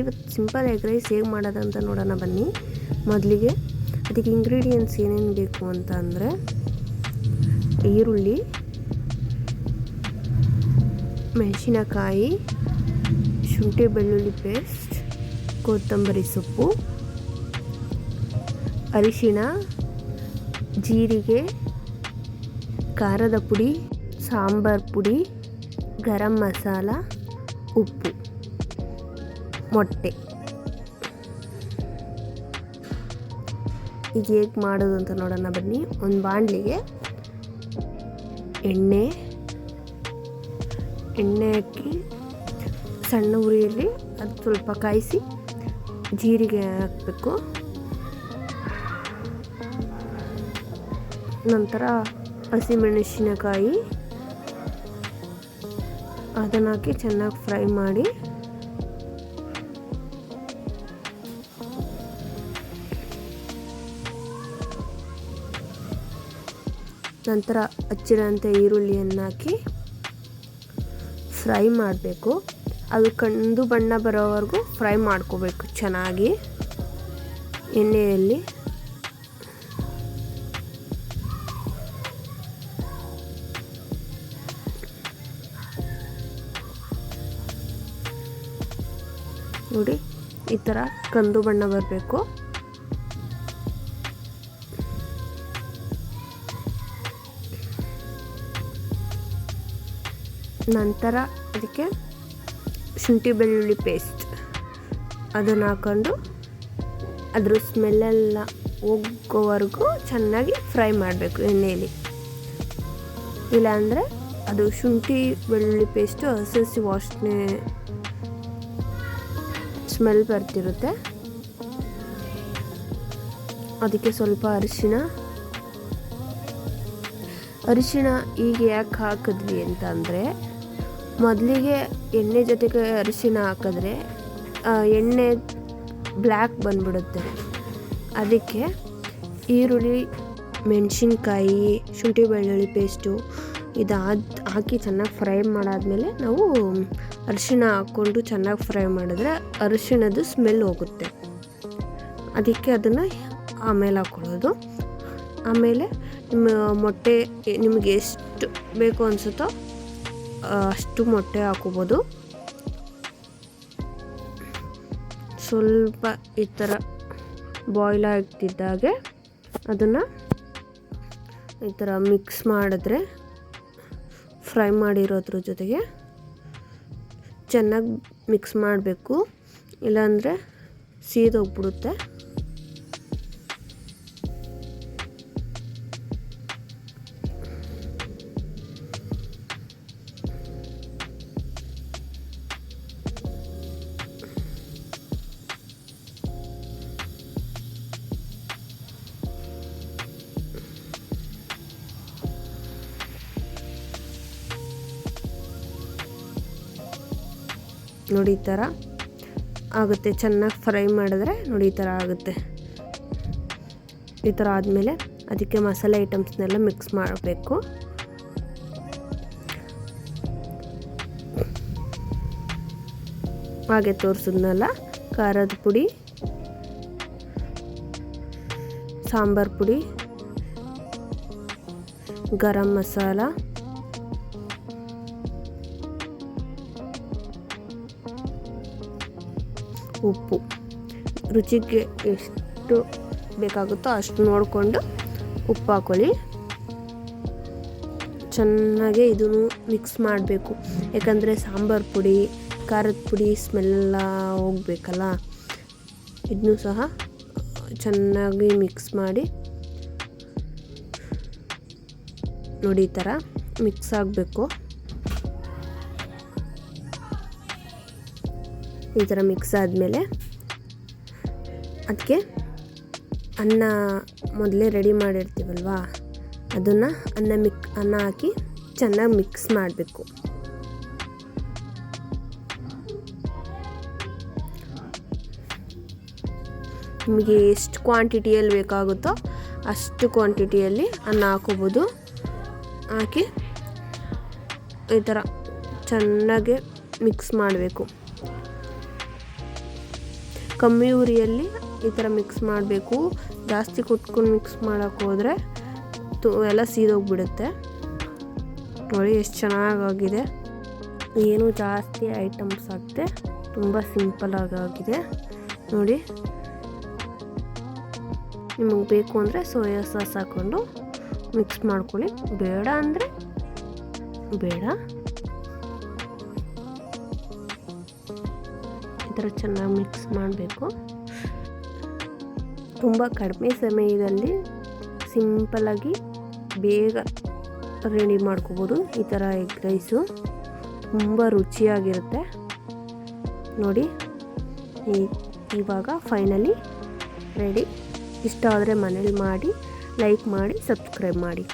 ಇವತ್ತು simple egg rice ಹೇಗೆ ಮಾಡೋದಂತ ನೋಡೋಣ ಬನ್ನಿ. ಮೊದಲಿಗೆ ಅದಕ್ಕೆ ಇಂಗ್ರೀಡಿಯೆಂಟ್ಸ್ ಏನೇನು ಬೇಕು ಅಂತ ಅಂದರೆ ಈರುಳ್ಳಿ, ಮೆಣಸಿನಕಾಯಿ, ಶುಂಠಿ ಬೆಳ್ಳುಳ್ಳಿ ಪೇಸ್ಟ್, ಕೊತ್ತಂಬರಿ ಸೊಪ್ಪು, ಅರಿಶಿಣ, ಜೀರಿಗೆ, ಖಾರದ ಪುಡಿ, ಸಾಂಬಾರ್ ಪುಡಿ, ಗರಂ ಮಸಾಲ, ಉಪ್ಪು. ಮೊಟ್ಟೆ. ಈಗ ಹೇಗೆ ಮಾಡೋದು ಅಂತ ನೋಡೋಣ ಬನ್ನಿ. ಒಂದು ಬಾಣಲಿಗೆ ಎಣ್ಣೆ ಎಣ್ಣೆ ಹಾಕಿ ಸಣ್ಣ ಉರಿಯಲ್ಲಿ ಅದು ಸ್ವಲ್ಪ ಕಾಯಿಸಿ ಜೀರಿಗೆ ಹಾಕಬೇಕು. ನಂತರ ಹಸಿಮೆಣಸಿನಕಾಯಿ, ಅದನ್ನು ಹಾಕಿ ಚೆನ್ನಾಗಿ ಫ್ರೈ ಮಾಡಿ ನಂತರ ಹಚ್ಚಿರೋಂಥ ಈರುಳ್ಳಿಯನ್ನು ಹಾಕಿ ಫ್ರೈ ಮಾಡಬೇಕು. ಅದು ಕಂದು ಬಣ್ಣ ಬರೋವರೆಗೂ ಫ್ರೈ ಮಾಡ್ಕೋಬೇಕು ಚೆನ್ನಾಗಿ. ಎಣ್ಣೆಯಲ್ಲಿ ನೋಡಿ, ಈ ಥರ ಕಂದು ಬಣ್ಣ ಬರಬೇಕು. ನಂತರ ಅದಕ್ಕೆ ಶುಂಠಿ ಬೆಳ್ಳುಳ್ಳಿ ಪೇಸ್ಟ್ ಅದನ್ನು ಹಾಕೊಂಡು ಅದ್ರ ಸ್ಮೆಲ್ಲೆಲ್ಲ ಹೋಗೋವರೆಗೂ ಚೆನ್ನಾಗಿ ಫ್ರೈ ಮಾಡಬೇಕು ಎಣ್ಣೆಯಲ್ಲಿ ಇಲ್ಲಾಂದರೆ ಅದು ಶುಂಠಿ ಬೆಳ್ಳುಳ್ಳಿ ಪೇಸ್ಟು ಹಸಿ ಹಸಿ ವಾಸನೆ ಸ್ಮೆಲ್ ಬರ್ತಿರುತ್ತೆ. ಅದಕ್ಕೆ ಸ್ವಲ್ಪ ಅರಿಶಿಣ. ಅರಿಶಿಣ ಈಗ ಯಾಕೆ ಹಾಕಿದ್ವಿ ಅಂತ ಅಂದರೆ ಮೊದಲಿಗೆ ಎಣ್ಣೆ ಜೊತೆಗೆ ಅರಿಶಿನ ಹಾಕಿದ್ರೆ ಎಣ್ಣೆ ಬ್ಲ್ಯಾಕ್ ಬಂದುಬಿಡುತ್ತೆ. ಅದಕ್ಕೆ ಈರುಳ್ಳಿ, ಮೆಣಸಿನ್ಕಾಯಿ, ಶುಂಠಿ ಬೆಳ್ಳುಳ್ಳಿ ಪೇಸ್ಟು ಇದಾದ ಹಾಕಿ ಚೆನ್ನಾಗಿ ಫ್ರೈ ಮಾಡಾದಮೇಲೆ ನಾವು ಅರಿಶಿನ ಹಾಕ್ಕೊಂಡು ಚೆನ್ನಾಗಿ ಫ್ರೈ ಮಾಡಿದ್ರೆ ಅರಿಶಿಣದು ಸ್ಮೆಲ್ ಹೋಗುತ್ತೆ. ಅದಕ್ಕೆ ಅದನ್ನು ಆಮೇಲೆ ಹಾಕ್ಕೊಳ್ಳೋದು ಆಮೇಲೆ ನಿಮ್ಮ ಮೊಟ್ಟೆ ನಿಮಗೆ ಎಷ್ಟು ಬೇಕು ಅನಿಸುತ್ತೋ ಅಷ್ಟು ಮೊಟ್ಟೆ ಹಾಕೋಬೋದು. ಸ್ವಲ್ಪ ಈ ಥರ ಬಾಯ್ಲ್ ಆಗ್ತಿದ್ದಾಗೆ ಅದನ್ನು ಈ ಥರ ಮಿಕ್ಸ್ ಮಾಡಿದ್ರೆ ಫ್ರೈ ಮಾಡಿರೋದ್ರ ಜೊತೆಗೆ ಚೆನ್ನಾಗಿ ಮಿಕ್ಸ್ ಮಾಡಬೇಕು. ಇಲ್ಲಾಂದರೆ ಸೀದೋಗ್ಬಿಡುತ್ತೆ. ನೋಡಿ ಈ ಥರ ಆಗುತ್ತೆ. ಚೆನ್ನಾಗಿ ಫ್ರೈ ಮಾಡಿದ್ರೆ ನೋಡಿ ಈ ಥರ ಆಗುತ್ತೆ. ಈ ಥರ ಆದಮೇಲೆ ಅದಕ್ಕೆ ಮಸಾಲೆ ಐಟಮ್ಸ್ನೆಲ್ಲ ಮಿಕ್ಸ್ ಮಾಡಬೇಕು. ಹಾಗೆ ತೋರಿಸಿದ್ನಲ್ಲ, ಖಾರದ ಪುಡಿ, ಸಾಂಬಾರ್ ಪುಡಿ, ಗರಂ ಮಸಾಲ ಉಪ್ಪು. ರುಚಿಗೆ ಎಷ್ಟು ಬೇಕಾಗುತ್ತೋ ಅಷ್ಟು ನೋಡಿಕೊಂಡು ಉಪ್ಪು ಹಾಕೊಳ್ಳಿ. ಚೆನ್ನಾಗೆ ಇದನ್ನು ಮಿಕ್ಸ್ ಮಾಡಬೇಕು. ಯಾಕಂದರೆ ಸಾಂಬಾರು ಪುಡಿ, ಖಾರದ ಪುಡಿ ಸ್ಮೆಲ್ಲ ಹೋಗ್ಬೇಕಲ್ಲ. ಇದನ್ನು ಸಹ ಚೆನ್ನಾಗಿ ಮಿಕ್ಸ್ ಮಾಡಿ ನೋಡಿ ಈ ಥರ ಮಿಕ್ಸ್ ಆಗಬೇಕು. ಈ ಥರ ಮಿಕ್ಸ್ ಆದಮೇಲೆ ಅದಕ್ಕೆ ಅನ್ನ ಮೊದಲೇ ರೆಡಿ ಮಾಡಿರ್ತೀವಲ್ವಾ? ಅದನ್ನು ಅನ್ನ ಮಿಕ್, ಅನ್ನ ಹಾಕಿ ಚೆನ್ನಾಗಿ ಮಿಕ್ಸ್ ಮಾಡಬೇಕು. ನಿಮಗೆ ಎಷ್ಟು ಕ್ವಾಂಟಿಟಿಯಲ್ಲಿ ಬೇಕಾಗುತ್ತೋ ಅಷ್ಟು ಕ್ವಾಂಟಿಟಿಯಲ್ಲಿ ಅನ್ನ ಹಾಕೋಬೋದು. ಹಾಕಿ ಈ ಥರ ಚೆನ್ನಾಗಿ ಮಿಕ್ಸ್ ಮಾಡಬೇಕು. ಕಮ್ಮಿ ಉರಿಯಲ್ಲಿ ಈ ಥರ ಮಿಕ್ಸ್ ಮಾಡಬೇಕು. ಜಾಸ್ತಿ ಕುಟ್ಕೊಂಡು ಮಿಕ್ಸ್ ಮಾಡೋಕ್ಕೆ ಹೋದರೆ ತು, ಎಲ್ಲ ಸೀದೋಗ್ಬಿಡುತ್ತೆ. ನೋಡಿ ಎಷ್ಟು ಚೆನ್ನಾಗಾಗಿದೆ. ಏನು ಜಾಸ್ತಿ ಐಟಮ್ಸ್ ಆಗುತ್ತೆ ತುಂಬ ಸಿಂಪಲ್ ಆಗಿದೆ ನೋಡಿ. ನಿಮಗೆ ಬೇಕು ಅಂದರೆ ಸೋಯಾ ಸಾಸ್ ಹಾಕ್ಕೊಂಡು ಮಿಕ್ಸ್ ಮಾಡ್ಕೊಳ್ಳಿ. ಬೇಡ ಅಂದರೆ ಬೇಡ. ಥರ ಚೆನ್ನಾಗಿ ಮಿಕ್ಸ್ ಮಾಡಬೇಕು. ತುಂಬ ಕಡಿಮೆ ಸಮಯದಲ್ಲಿ ಸಿಂಪಲಾಗಿ ಬೇಗ ರೆಡಿ ಮಾಡ್ಕೋಬೋದು ಈ ಥರ ಎಗ್ ರೈಸು. ತುಂಬ ರುಚಿಯಾಗಿರುತ್ತೆ. ನೋಡಿ ಇವಾಗ ಫೈನಲಿ ರೆಡಿ. ಇಷ್ಟ ಆದರೆ ಮನೇಲಿ ಮಾಡಿ, ಲೈಕ್ ಮಾಡಿ, ಸಬ್ಸ್ಕ್ರೈಬ್ ಮಾಡಿ.